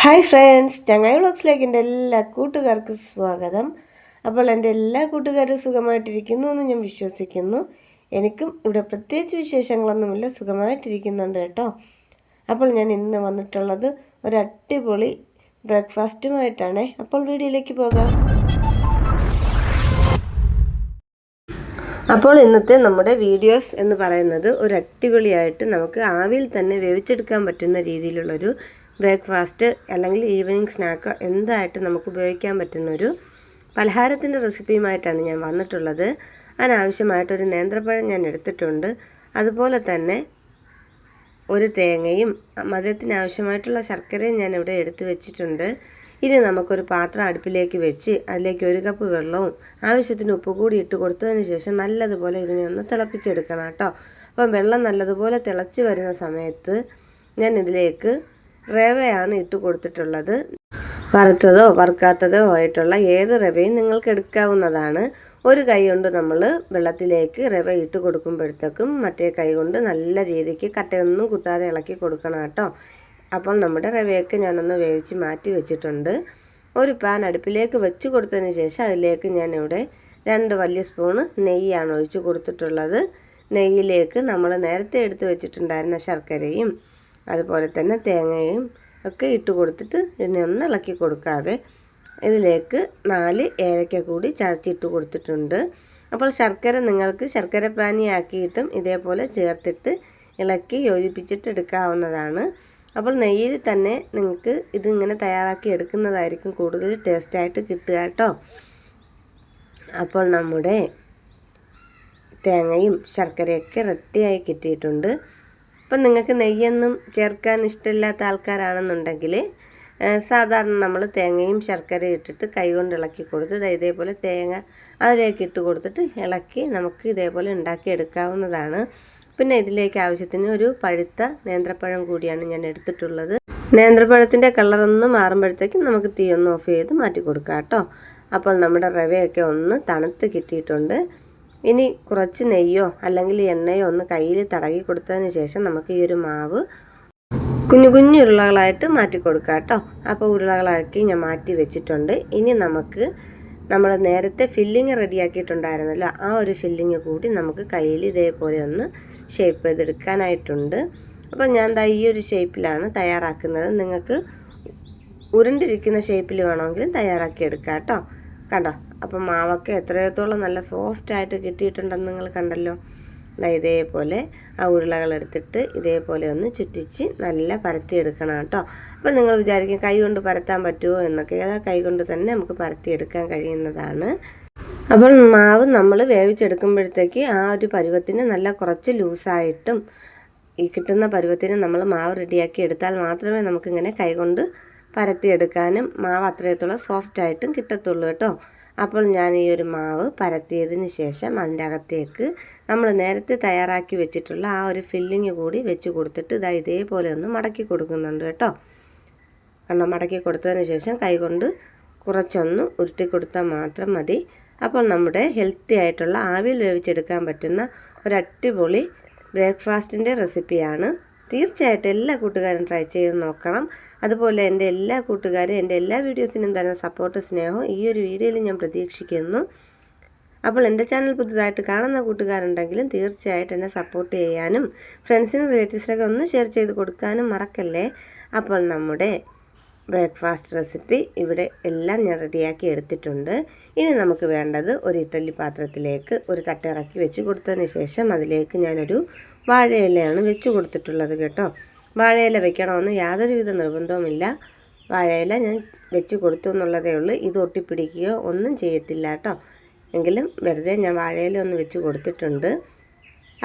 Hi friends ചങ്ങായി വ്ളോഗ്സിലേക്ക് എന്റെ എല്ലാ കൂട്ടുകാർക്കും സ്വാഗതം. അപ്പോൾ എന്റെ എല്ലാ കൂട്ടുകാരും സുഖമായിട്ടിരിക്കുന്നു എന്ന് ഞാൻ വിശ്വസിക്കുന്നു. എനിക്കും ഇവിടെ പ്രത്യേകിച്ച് വിശേഷങ്ങളൊന്നുമില്ല സുഖമായിട്ടിരിക്കുന്നുണ്ട് കേട്ടോ. അപ്പോൾ ഞാൻ ഇന്ന് വന്നിട്ടുള്ളത് ഒരു അടിപൊളി ബ്രേക്ക്ഫാസ്റ്റുമായിട്ടാണ്. അപ്പോൾ വീഡിയോയിലേക്ക് പോകാം. അപ്പോൾ ഇന്നത്തെ നമ്മുടെ വീഡിയോസ് എന്ന് പറയുന്നത് ഒരു അടിപൊളിയായിട്ട് നമുക്ക് ആവിയിൽ തന്നെ വേവിച്ചെടുക്കാൻ പറ്റുന്ന രീതിയിലുള്ളൊരു ബ്രേക്ക്ഫാസ്റ്റ് അല്ലെങ്കിൽ ഈവനിങ് സ്നാക്ക് എന്തായിട്ട് നമുക്ക് ഉപയോഗിക്കാൻ പറ്റുന്നൊരു പലഹാരത്തിന്റെ റെസിപ്പിയുമായിട്ടാണ് ഞാൻ വന്നിട്ടുള്ളത്. അതിനാവശ്യമായിട്ടൊരു നേന്ത്രപ്പഴം ഞാൻ എടുത്തിട്ടുണ്ട്. അതുപോലെ തന്നെ ഒരു തേങ്ങയും മധുരത്തിനാവശ്യമായിട്ടുള്ള ശർക്കരയും ഞാൻ ഇവിടെ എടുത്തു വെച്ചിട്ടുണ്ട്. ഇനി നമുക്കൊരു പാത്രം അടുപ്പിലേക്ക് വെച്ച് അതിലേക്ക് ഒരു കപ്പ് വെള്ളവും ആവശ്യത്തിന് ഉപ്പ് കൂടി ഇട്ട് കൊടുത്തതിന് ശേഷം നല്ലതുപോലെ ഇതിനെ ഒന്ന് തിളപ്പിച്ചെടുക്കണം കേട്ടോ. അപ്പം വെള്ളം നല്ലതുപോലെ തിളച്ച് വരുന്ന സമയത്ത് ഞാൻ ഇതിലേക്ക് റവയാണ് ഇട്ട് കൊടുത്തിട്ടുള്ളത്. വറുത്തതോ വറുക്കാത്തതോ ആയിട്ടുള്ള ഏത് റവയും നിങ്ങൾക്ക് എടുക്കാവുന്നതാണ്. ഒരു കൈ കൊണ്ട് നമ്മൾ വെള്ളത്തിലേക്ക് റവ ഇട്ട് കൊടുക്കുമ്പോഴത്തേക്കും മറ്റേ കൈ കൊണ്ട് നല്ല രീതിക്ക് കട്ടയൊന്നും കുത്താതെ ഇളക്കി കൊടുക്കണം കേട്ടോ. അപ്പോൾ നമ്മുടെ റവയൊക്കെ ഞാനൊന്ന് വേവിച്ച് മാറ്റി വെച്ചിട്ടുണ്ട്. ഒരു പാൻ അടുപ്പിലേക്ക് വെച്ച് കൊടുത്തതിന് ശേഷം അതിലേക്ക് ഞാനിവിടെ രണ്ട് വലിയ സ്പൂണ് നെയ്യാണ് ഒഴിച്ച് കൊടുത്തിട്ടുള്ളത്. നെയ്യിലേക്ക് നമ്മൾ നേരത്തെ എടുത്ത് വെച്ചിട്ടുണ്ടായിരുന്ന ശർക്കരയും അതുപോലെ തന്നെ തേങ്ങയും ഒക്കെ ഇട്ട് കൊടുത്തിട്ട് ഇതിനെ ഒന്ന് ഇളക്കി കൊടുക്കാതെ ഇതിലേക്ക് നാല് ഏലക്ക കൂടി ചതച്ചിട്ട് കൊടുത്തിട്ടുണ്ട്. അപ്പോൾ ശർക്കര നിങ്ങൾക്ക് ശർക്കര പാനിയാക്കിയിട്ടും ഇതേപോലെ ചേർത്തിട്ട് ഇളക്കി യോജിപ്പിച്ചിട്ട് എടുക്കാവുന്നതാണ്. അപ്പോൾ നെയ്യിൽ തന്നെ നിങ്ങൾക്ക് ഇതിങ്ങനെ തയ്യാറാക്കി എടുക്കുന്നതായിരിക്കും കൂടുതൽ ടേസ്റ്റായിട്ട് കിട്ടുക കേട്ടോ. അപ്പോൾ നമ്മുടെ തേങ്ങയും ശർക്കരയൊക്കെ റെഡിയായി കിട്ടിയിട്ടുണ്ട്. അപ്പം നിങ്ങൾക്ക് നെയ്യൊന്നും ചേർക്കാൻ ഇഷ്ടമില്ലാത്ത ആൾക്കാരാണെന്നുണ്ടെങ്കിൽ സാധാരണ നമ്മൾ തേങ്ങയും ശർക്കരയും ഇട്ടിട്ട് കൈകൊണ്ട് ഇളക്കി കൊടുത്ത് ഇതേപോലെ തേങ്ങ അതിലേക്ക് ഇട്ട് കൊടുത്തിട്ട് ഇളക്കി നമുക്ക് ഇതേപോലെ ഉണ്ടാക്കി എടുക്കാവുന്നതാണ്. പിന്നെ ഇതിലേക്ക് ആവശ്യത്തിന് ഒരു പഴുത്ത നേന്ത്രപ്പഴം കൂടിയാണ് ഞാൻ എടുത്തിട്ടുള്ളത്. നേന്ത്രപ്പഴത്തിന്റെ കളറൊന്ന് മാറുമ്പോഴത്തേക്കും നമുക്ക് തീ ഒന്ന് ഓഫ് ചെയ്ത് മാറ്റി കൊടുക്കാം കേട്ടോ. അപ്പോൾ നമ്മുടെ റവയൊക്കെ ഒന്ന് തണുത്ത് കിട്ടിയിട്ടുണ്ട്. ഇനി കുറച്ച് നെയ്യോ അല്ലെങ്കിൽ എണ്ണയോ ഒന്ന് കയ്യിൽ തടകി കൊടുത്തതിന് ശേഷം നമുക്ക് ഈ ഒരു മാവ് കുഞ്ഞു കുഞ്ഞു ഉരുളകളായിട്ട് മാറ്റി കൊടുക്കാം കേട്ടോ. അപ്പോൾ ഉരുളകളാക്കി ഞാൻ മാറ്റി വെച്ചിട്ടുണ്ട്. ഇനി നമുക്ക് നമ്മൾ നേരത്തെ ഫില്ലിങ് റെഡിയാക്കിയിട്ടുണ്ടായിരുന്നല്ലോ ആ ഒരു ഫില്ലിങ് കൂടി നമുക്ക് കയ്യിൽ ഇതേപോലെ ഒന്ന് ഷേപ്പ് ചെയ്തെടുക്കാനായിട്ടുണ്ട്. അപ്പോൾ ഞാൻ ദാ ഈ ഒരു ഷേപ്പിലാണ് തയ്യാറാക്കുന്നത്. നിങ്ങൾക്ക് ഉരുണ്ടിരിക്കുന്ന ഷേപ്പിൽ വേണമെങ്കിലും തയ്യാറാക്കി എടുക്കാം കേട്ടോ. കണ്ടോ? അപ്പം മാവൊക്കെ എത്രത്തോളം നല്ല സോഫ്റ്റ് ആയിട്ട് കിട്ടിയിട്ടുണ്ടെന്ന് നിങ്ങൾ കണ്ടല്ലോ. ഇതേപോലെ ആ ഉരുളകൾ എടുത്തിട്ട് ഇതേപോലെ ഒന്ന് ചുറ്റിച്ച് നല്ല പരത്തിയെടുക്കണം കേട്ടോ. അപ്പം നിങ്ങൾ വിചാരിക്കും കൈ കൊണ്ട് പരത്താൻ പറ്റുമോ എന്നൊക്കെ. കൈ കൊണ്ട് തന്നെ നമുക്ക് പരത്തിയെടുക്കാൻ കഴിയുന്നതാണ്. അപ്പോൾ മാവ് നമ്മൾ വേവിച്ചെടുക്കുമ്പോഴത്തേക്ക് ആ ഒരു പരുവത്തിന് നല്ല കുറച്ച് ലൂസായിട്ടും ഈ കിട്ടുന്ന പരുവത്തിന് നമ്മൾ മാവ് റെഡിയാക്കി എടുത്താൽ മാത്രമേ നമുക്കിങ്ങനെ കൈകൊണ്ട് പരത്തിയെടുക്കാനും മാവ് അത്രയത്തോളം സോഫ്റ്റായിട്ടും കിട്ടത്തുള്ളൂ കേട്ടോ. അപ്പോൾ ഞാൻ ഈ ഒരു മാവ് പരത്തിയതിന് ശേഷം അതിന്റെ അകത്തേക്ക് നമ്മൾ നേരത്തെ തയ്യാറാക്കി വെച്ചിട്ടുള്ള ആ ഒരു ഫില്ലിങ് കൂടി വെച്ച് കൊടുത്തിട്ട് ഇതാ ഇതേപോലെ ഒന്ന് മടക്കി കൊടുക്കുന്നുണ്ട് കേട്ടോ. കാരണം മടക്കി കൊടുത്തതിന് ശേഷം കൈകൊണ്ട് കുറച്ചൊന്ന് ഉരുട്ടി കൊടുത്താൽ മാത്രം മതി. അപ്പോൾ നമ്മുടെ ഹെൽത്തി ആയിട്ടുള്ള ആവിയിൽ വേവിച്ചെടുക്കാൻ പറ്റുന്ന ഒരു അടിപൊളി ബ്രേക്ക്ഫാസ്റ്റിന്റെ റെസിപ്പിയാണ്. തീർച്ചയായിട്ടും എല്ലാ കൂട്ടുകാരും ട്രൈ ചെയ്ത് നോക്കണം. അതുപോലെ എന്റെ എല്ലാ കൂട്ടുകാരും എന്റെ എല്ലാ വീഡിയോസിനും തരുന്ന സപ്പോർട്ട് സ്നേഹവും ഈ ഒരു വീഡിയോയിൽ ഞാൻ പ്രതീക്ഷിക്കുന്നു. അപ്പോൾ എന്റെ ചാനൽ പുതുതായിട്ട് കാണുന്ന കൂട്ടുകാരുണ്ടെങ്കിലും തീർച്ചയായിട്ടും എന്നെ സപ്പോർട്ട് ചെയ്യാനും ഫ്രണ്ട്സിനും റിലേറ്റീവ്സിനൊക്കെ ഒന്ന് ഷെയർ ചെയ്ത് കൊടുക്കാനും മറക്കല്ലേ? അപ്പോൾ നമ്മുടെ ബ്രേക്ക്ഫാസ്റ്റ് റെസിപ്പി ഇവിടെ എല്ലാം ഞാൻ റെഡിയാക്കി എടുത്തിട്ടുണ്ട്. ഇനി നമുക്ക് വേണ്ടത് ഒരു ഇഡ്ഡലി പാത്രത്തിലേക്ക് ഒരു തട്ടിറക്കി വെച്ച് കൊടുത്തതിന് ശേഷം അതിലേക്ക് ഞാനൊരു വാഴയിലയാണ് വെച്ച് കൊടുത്തിട്ടുള്ളത് കേട്ടോ. വാഴയില വെക്കണമെന്ന് യാതൊരുവിധ നിർബന്ധവുമില്ല. വാഴയില ഞാൻ വെച്ച് കൊടുത്തു എന്നുള്ളതേ ഉള്ളൂ. ഇത് ഒട്ടിപ്പിടിക്കുകയോ ഒന്നും ചെയ്യത്തില്ല കേട്ടോ. എങ്കിലും വെറുതെ ഞാൻ വാഴയില ഒന്ന് വെച്ച് കൊടുത്തിട്ടുണ്ട്.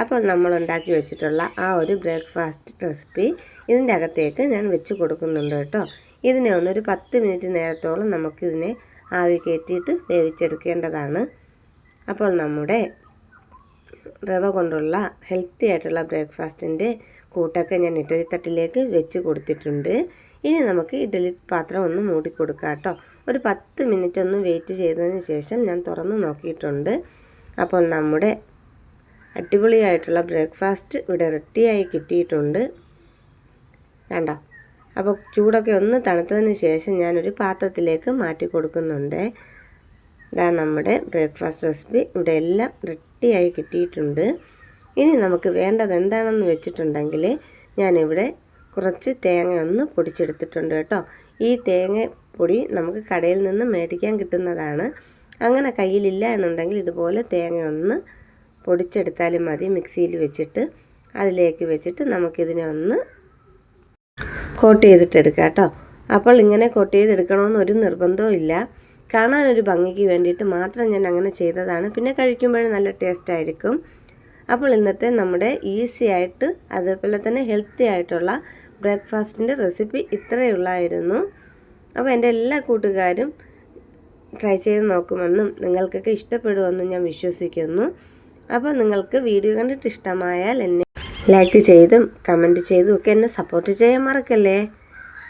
അപ്പോൾ നമ്മൾ ഉണ്ടാക്കി വെച്ചിട്ടുള്ള ആ ഒരു ബ്രേക്ക്ഫാസ്റ്റ് റെസിപ്പി ഇതിന്റെ അകത്തേക്ക് ഞാൻ വെച്ച് കൊടുക്കുന്നുണ്ട് കേട്ടോ. ഇതിനെ ഒന്നൊരു പത്ത് മിനിറ്റ് നേരത്തോളം നമുക്കിതിനെ ആവി കയറ്റിയിട്ട് വേവിച്ചെടുക്കേണ്ടതാണ്. അപ്പോൾ നമ്മുടെ റവ കൊണ്ടുള്ള ഹെൽത്തി ആയിട്ടുള്ള ബ്രേക്ക്ഫാസ്റ്റിന്റെ കൂട്ടൊക്കെ ഞാൻ ഇഡലി തട്ടിലേക്ക് വെച്ച് കൊടുത്തിട്ടുണ്ട്. ഇനി നമുക്ക് ഇഡലി പാത്രം ഒന്ന് മൂടി കൊടുക്കാം കേട്ടോ. ഒരു പത്ത് മിനിറ്റ് ഒന്ന് വെയിറ്റ് ചെയ്തതിന് ശേഷം ഞാൻ തുറന്ന് നോക്കിയിട്ടുണ്ട്. അപ്പോൾ നമ്മുടെ അടിപൊളിയായിട്ടുള്ള ബ്രേക്ക്ഫാസ്റ്റ് ഇവിടെ റെഡിയായി കിട്ടിയിട്ടുണ്ട്. കണ്ടോ? അപ്പോൾ ചൂടൊക്കെ ഒന്ന് തണുത്തതിന് ശേഷം ഞാനൊരു പാത്രത്തിലേക്ക് മാറ്റി കൊടുക്കുന്നുണ്ട്. ഇതാ നമ്മുടെ ബ്രേക്ക്ഫാസ്റ്റ് റെസിപ്പി ഇവിടെ എല്ലാം റെഡിയായി കിട്ടിയിട്ടുണ്ട്. ഇനി നമുക്ക് വേണ്ടത് എന്താണെന്ന് വെച്ചിട്ടുണ്ടെങ്കിൽ ഞാനിവിടെ കുറച്ച് തേങ്ങ ഒന്ന് പൊടിച്ചെടുത്തിട്ടുണ്ട് കേട്ടോ. ഈ തേങ്ങ പൊടി നമുക്ക് കടയിൽ നിന്ന് മേടിക്കാൻ കിട്ടുന്നതാണ്. അങ്ങനെ കയ്യിലില്ല എന്നുണ്ടെങ്കിൽ ഇതുപോലെ തേങ്ങ ഒന്ന് പൊടിച്ചെടുത്താലും മതി മിക്സിയിൽ വെച്ചിട്ട്. അതിലേക്ക് വെച്ചിട്ട് നമുക്കിതിനെ ഒന്ന് കോട്ട് ചെയ്തിട്ടെടുക്കാം കേട്ടോ. അപ്പോൾ ഇങ്ങനെ കോട്ട് ചെയ്തെടുക്കണമെന്നൊരു നിർബന്ധവും ഇല്ല കാണാനൊരു ഭംഗിക്ക് വേണ്ടിയിട്ട് മാത്രം ഞാൻ അങ്ങനെ ചെയ്തതാണ്. പിന്നെ കഴിക്കുമ്പോഴും നല്ല ടേസ്റ്റ് ആയിരിക്കും. അപ്പോൾ ഇന്നത്തെ നമ്മുടെ ഈസി ആയിട്ട് അതേപോലെ തന്നെ ഹെൽത്തി ആയിട്ടുള്ള ബ്രേക്ക്ഫാസ്റ്റിന്റെ റെസിപ്പി ഇത്രയേ ഉള്ളായിരുന്നു. അപ്പോൾ എന്റെ എല്ലാ കൂട്ടുകാരും ട്രൈ ചെയ്ത് നോക്കുമെന്നും നിങ്ങൾക്കൊക്കെ ഇഷ്ടപ്പെടുമെന്നും ഞാൻ വിശ്വസിക്കുന്നു. അപ്പോൾ നിങ്ങൾക്ക് വീഡിയോ കണ്ടിട്ട് ഇഷ്ടമായാൽ എന്നെ ലൈക്ക് ചെയ്തും കമന്റ് ചെയ്തും ഒക്കെ എന്നെ സപ്പോർട്ട് ചെയ്യാൻ മറക്കല്ലേ?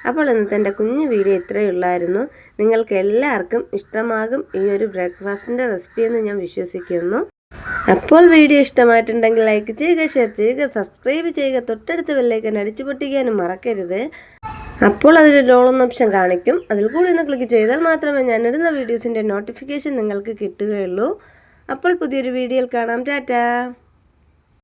അപ്പോൾ ഇന്നത്തെ എന്റെ കുഞ്ഞു വീഡിയോ ഇത്രയേ ഉള്ളായിരുന്നു. നിങ്ങൾക്ക് എല്ലാവർക്കും ഇഷ്ടമാകും ഈ ഒരു ബ്രേക്ക്ഫാസ്റ്റിന്റെ റെസിപ്പി എന്ന് ഞാൻ വിശ്വസിക്കുന്നു. അപ്പോൾ വീഡിയോ ഇഷ്ടമായിട്ടുണ്ടെങ്കിൽ ലൈക്ക് ചെയ്യുക ഷെയർ ചെയ്യുക സബ്സ്ക്രൈബ് ചെയ്യുക തൊട്ടടുത്ത് ബെല്ലൈക്കൻ അടിച്ചു പൊട്ടിക്കാനും മറക്കരുത്. അപ്പോൾ അതൊരു റോളൊന്ന് ഓപ്ഷൻ കാണിക്കും. അതിൽ കൂടി ഒന്ന് ക്ലിക്ക് ചെയ്താൽ മാത്രമേ ഞാൻ ഇടുന്ന വീഡിയോസിന്റെ നോട്ടിഫിക്കേഷൻ നിങ്ങൾക്ക് കിട്ടുകയുള്ളൂ. അപ്പോൾ പുതിയൊരു വീഡിയോയിൽ കാണാം. ടാറ്റാ!